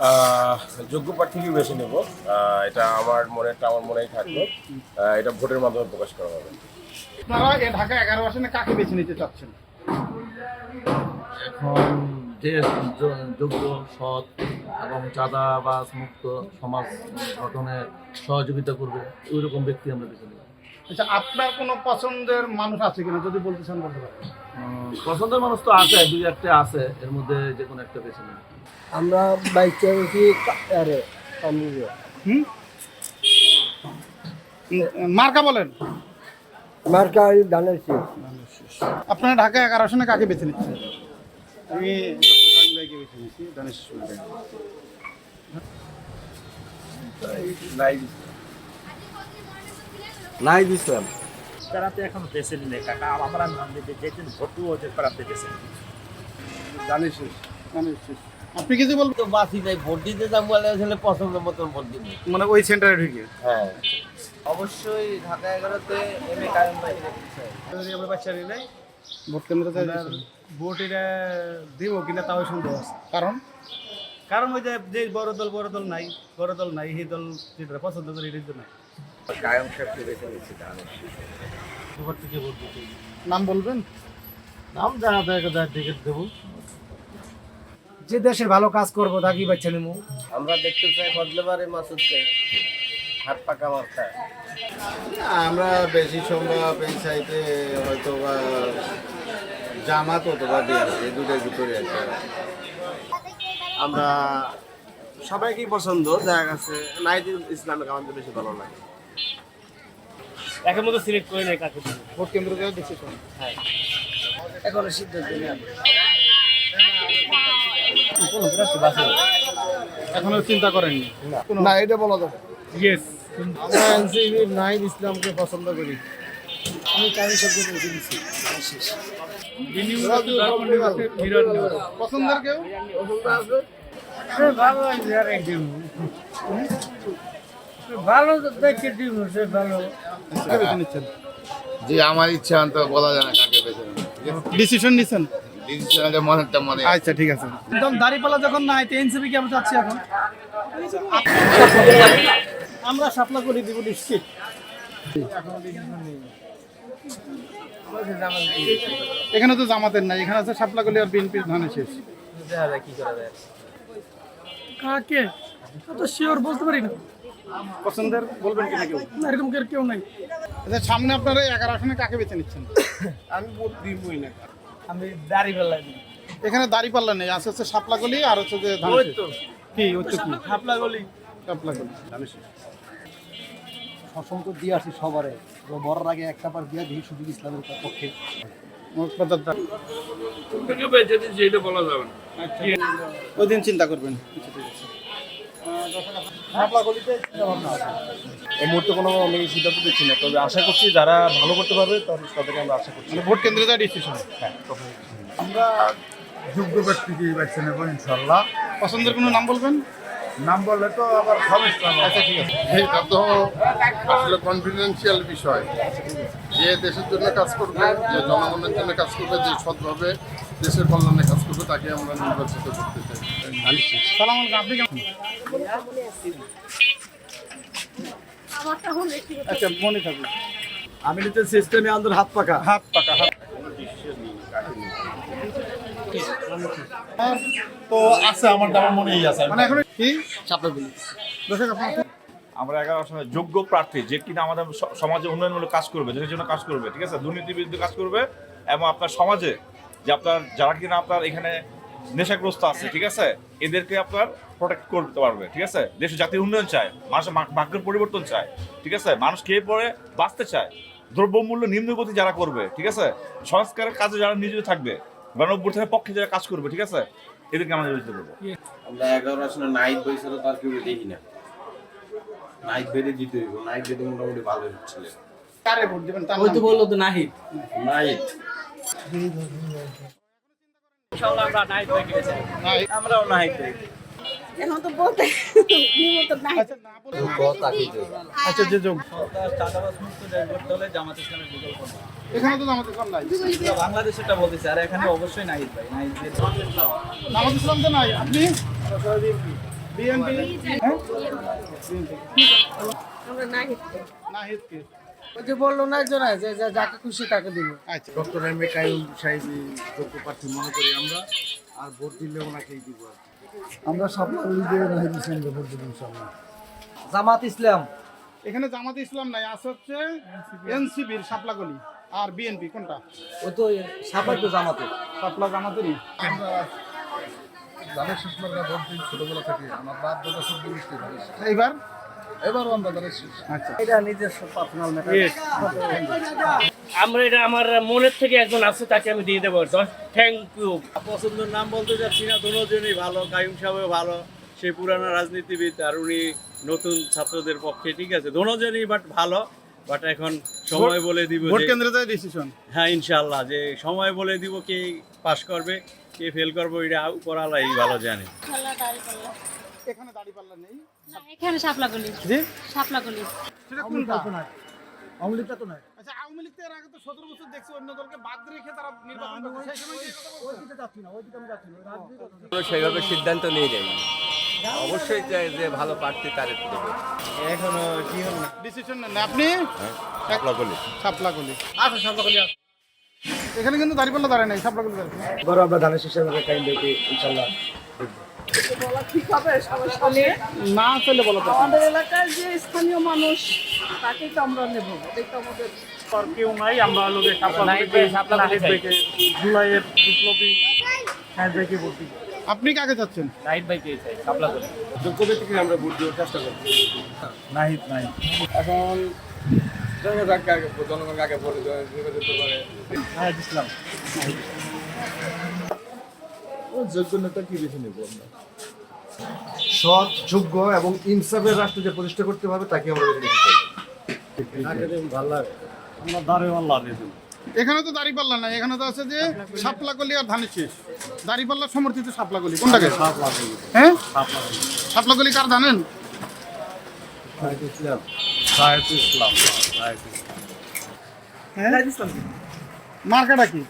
আহ, যোগ্য প্রার্থীকে বেছে নেব। এটা আমার মনেরটা আমার মনেই থাকল। এটা ভোটের মাধ্যমে প্রকাশ করা হবে। আপনারা এ ঢাকা এগারো আসনে কাকে বেছে নিতে চাচ্ছেন? এখন যে যোগ্য সৎ এবং চাঁদাবাজ মুক্ত সমাজ গঠনে সহযোগিতা করবে ওই রকম ব্যক্তি আমরা বেছে নেব। আচ্ছা আপনার কোনো পছন্দের মানুষ আছে কিনা যদি বলতে চান বলতে পারেন। পছন্দের মানুষ তো আছে দুই একটা আছে এর মধ্যে যে কোনো একটা বেছে নেব আমরা বাইক চালাচ্ছি আরে কামরুল হুম? মার্কা বলেন। মার্কা ওই ধানের শীষ। আপনারা ঢাকা এগারো আসনে কাকে বেছে নিচ্ছেন? আমি ভাইকে বেছে নিচ্ছি দানেশ ভাই। নাই দিছিলাম তারাতে এখন বেছে নিলে কাকা। আমরা যেদিন ভোটু হতে তারাতে বেছে নিলে দানেশ শেষ। আপনি কিছু বলবেন? তো বাসি নাই ভোট দিতে যাম বলে আসলে পছন্দ মতন ভোট দিব মানে ওই সেন্টারে ঢুকে? হ্যাঁ। অবশ্যই ঢাকা এগারোতে এম এ কায়ম ভাই আমরা বাচ্চা নাই ভোট কেন্দ্রে যাই ভোট এটা দিব কিনা তাও সন্দেহ আছে। কারণ? কারণ ওই যে যে বড় দল বড় দল নাই বড় দল নাই সেই দল যেটা পছন্দ করে তো নাই কায়ম সাহেবকে বেছে নিচ্ছি এবার থেকে ভোট দিতে নাম বলবেন? নাম জানা যায় টিকিট দেবো। যে দেশে ভালো কাজ করব তাকেই বাচ্চা নেব? আমরা দেখতে চাই ফজলেবারে মাসুদকে হাত পাকা মার্কা আমরা বেশি সম্ভব এই সাইডে হয়তো বা জামাত অথবা এই দুটোর ভিতরে আছে। আমরা সবাইকেই পছন্দ দেখা গেছে নাইদুল ইসলামকে আমাদের বেশি ভালো লাগে। একের মতো সিলেক্ট করে নেয় কাকে দিবে। ভোট কেন্দ্রে যাই ডিসিশন এখনও সিদ্ধান্ত নেই এখনও চিন্তা করেননি? না। এটা বলা যাবে ইয়েস আমরা এনসিবি নাইদ ইসলামকে পছন্দ করি। আমি কায়ম সাহেবকে বেছে নিচ্ছি পছন্দের কেউ? ভালো ভালো দেখে দিব সে ভালো। নিচ্ছেন জি আমার ইচ্ছা অন্ত বলা যায় না কাকে বেছে ডিসিশন নিছেন? মনেরটা মনে আচ্ছা ঠিক আছে। একদম দাড়িপালা যখন নাই তো এনসিপি কি আমরা চাচ্ছি এখন? আমরা করে দিব নিশ্চিত। এখানে তো জামাতের নাই এখানে আছে সাপলাগুলি আর বিএনপির ধানে শেষ। কাকে? তো শিওর বলতে পারি না। পছন্দের বলবেন কিনা কেউ? এরকম কেউ কেউ নাই। আচ্ছা সামনে আপনারা এগারো আসনে কাকে বেছে নিচ্ছেন? আমি দিবই না আমি দাড়িপাল্লা দিই। এখানে দাড়ি পাল্লা নেই আছে হচ্ছে সাপলাগুলি আর হচ্ছে যে শেষ। কি হচ্ছে কি? হাপলা গলি সাপলাগুলি ধানের শেষ। অসংখ্য দিয়ে আসি সবারে। মরার আগে একটা বার দিয়ে দিই সুযোগ ইসলামের পক্ষে। বেছে দিচ্ছি এটা বলা যাবে না। ওই দিন চিন্তা করবেন। এই মুহূর্তে কোনো আমি সিদ্ধান্ত দিচ্ছি না। তবে আশা করছি যারা ভালো করতে পারবে তাদের তাদেরকে আমরা আশা করছি। মানে ভোট কেন্দ্রে যা ডিসিশন আমরা যোগ্য ব্যক্তিকে বেছে নেব ইনশাল্লাহ পছন্দের কোনো নাম বলবেন? নাম বললে তো আবার সমস্যা আচ্ছা ঠিক আছে। এটা তো আসলে কনফিডেন্সিয়াল বিষয়। যে দেশের জন্য কাজ করবে যে জনগণের জন্য কাজ করবে যে সৎভাবে দেশের কল্যাণে কাজ করবে তাকে আমরা নির্বাচিত করতে চাই। সালাম আপনি কেমন? আচ্ছা মনে থাকুন আমি নিতে সিস্টেমে আন্দোলন হাত পাকা। হাত পাকা হাত তো আছে আমার আমার মনেই আছে। মানে এখন কি? আমরা এগারো আসনে যোগ্য প্রার্থী যে কিনা আমাদের সমাজে উন্নয়নমূলক কাজ করবে দেশের জন্য কাজ করবে ঠিক আছে? দুর্নীতির বিরুদ্ধে কাজ করবে এবং আপনার সমাজে যে আপনার যারা কিনা আপনার এখানে নেশাগ্রস্ত আছে ঠিক আছে? এদেরকে আপনার প্রোটেক্ট করতে পারবে ঠিক আছে? দেশের জাতির উন্নয়ন চায় মানুষের ভাগ্যের পরিবর্তন চায় ঠিক আছে? মানুষ খেয়ে পরে বাঁচতে চায়। দ্রব্যমূল্য নিম্নগতি যারা করবে ঠিক আছে? সংস্কারের কাজে যারা নিজে থাকবে গণঅভ্যুত্থানের পক্ষে যারা কাজ করবে ঠিক আছে? এদেরকে আমরা নির্বাচিত করব। আমরা এগারো আসলে নাইট বইছিল তার কেউ দেখি না। নাইট বেড়ে দিতে হইব নাইট বেড়ে মোটামুটি ভালো হচ্ছিল কারে ভোট দিবেন? ওই তো বলল তো নাহিদ। নাইট নাই। আমরাও থেকে এখন তো বলতে আচ্ছা না বলে- আচ্ছা যে যোগ। নেই। এখানে তো জামাত ইসলাম নাই। বাংলাদেশেরটা বলতেছে আর এখানে অবশ্যই নাহিদ ভাই নাহিদ জামাত ইসলাম তো নাই। আপনি? বিএনপি হ্যাঁ আমরা নাহি নাহিদকে ওই যে বলল না একজন যে যে- যাকে খুশি তাকে দিব আচ্ছা। ডক্টর এম এ কাইম সাহেব যোগ্য প্রার্থী মনে করি আমরা আর ভোট দিলে ওনাকেই দিব আমরা সব দিয়ে নাহিদ হোসেনকে ভোট দেবো ইনশাআল্লাহ। জামাত ইসলাম। এখানে জামাত ইসলাম নাই আছে হচ্ছে এনসিবির সাপলাগলি আর বিএনপি কোনটা? ওই তো সাপাই তো জামাতে সাপলা জামাতেরই। ধানের শেষ ভোট দিন ছোটবেলা থেকে আমার বাপ দাদা সব ধানের এইবার? এবারও আমরা আচ্ছা। এটা নিজস্ব পার্সোনাল ম্যাটার আমরা এটা আমার মনের থেকে একজন আছে তাকে আমি দিয়ে দেবো। থ্যাংক ইউ পছন্দের নাম বলতে যাচ্ছি না দুজনই ভালো কায়ুম সাহেব ভালো। সে পুরানো রাজনীতিবিদ আর উনি নতুন ছাত্রদের পক্ষে ঠিক আছে? দুজনই বাট ভালো। বাট এখন সময় বলে দিব ভোট কেন্দ্রে যায় ডিসিশন হ্যাঁ ইনশাল্লাহ যে সময় বলে দিব কে পাশ করবে কে ফেল করবে এটা উপর আল্লাহ ভালো জানে। খেলা দাঁড়ি এখানে দাড়ি পাল্লা নেই এখানে সাপলাগুলি জি সাপলাগুলি সেটা কোনটা? আওয়ামী লীগটা তো নাই। আচ্ছা আওয়ামী লীগ এর আগে তো সতেরো বছর দেখছি অন্য দলকে বাদ রেখে তারা নির্বাচন করছে। সেই সময় কি এই কথা বলছো? সেইভাবে সিদ্ধান্ত নিয়ে যাই অবশ্যই চাই যে ভালো প্রার্থী তারে দেবে। এখনও কি হল না? ডিসিশন না। আপনি? সাপলাকলি সাপলাগলি আচ্ছা সাপলাগলি আছে। এখানে কিন্তু দাঁড়িয়ে দাঁড়িপাল্লা দাঁড়ায় নাই সাপলাগলি দাঁড়িয়ে। বড় আমরা ধানের শেষে কাইম দেখি ইনশাল্লাহ। না চলে বলো আমাদের এলাকার যে স্থানীয় মানুষ তাকেই তো আমরা নেব। এটাই তো আমাদের কেউ নাই আমরা লোকে জুলাইয়ের বিপ্লবী আপনি কাকে চাচ্ছেন? নাহিদ ভাইকে চাই করে। যোগ্য ব্যক্তিকে আমরা ভোট দেওয়ার চেষ্টা করছি নাহিদ নাহিদ এখন কাকে জনগণ কাকে ভোট নির্বাচিত করে? নাহিদ ইসলাম। যোগ্য নেতা কি বেছে নেব আমরা? সৎ যোগ্য এবং ইনসাফের রাষ্ট্র যে প্রতিষ্ঠা করতে পারবে তাকে আমরা বেছে নিতে ভালো লাগে। আমরা এখানে তো দাঁড়িপাল্লা নাই এখানে তো আছে যে সাপলাগলি আর ধানের শেষ। দাঁড়িপাল্লা সমর্থিত সাপলাগলি কোনটাকে? হ্যাঁ? সাপলাগলি কার জানেন? হ্যাঁ? মার্কাটা কি?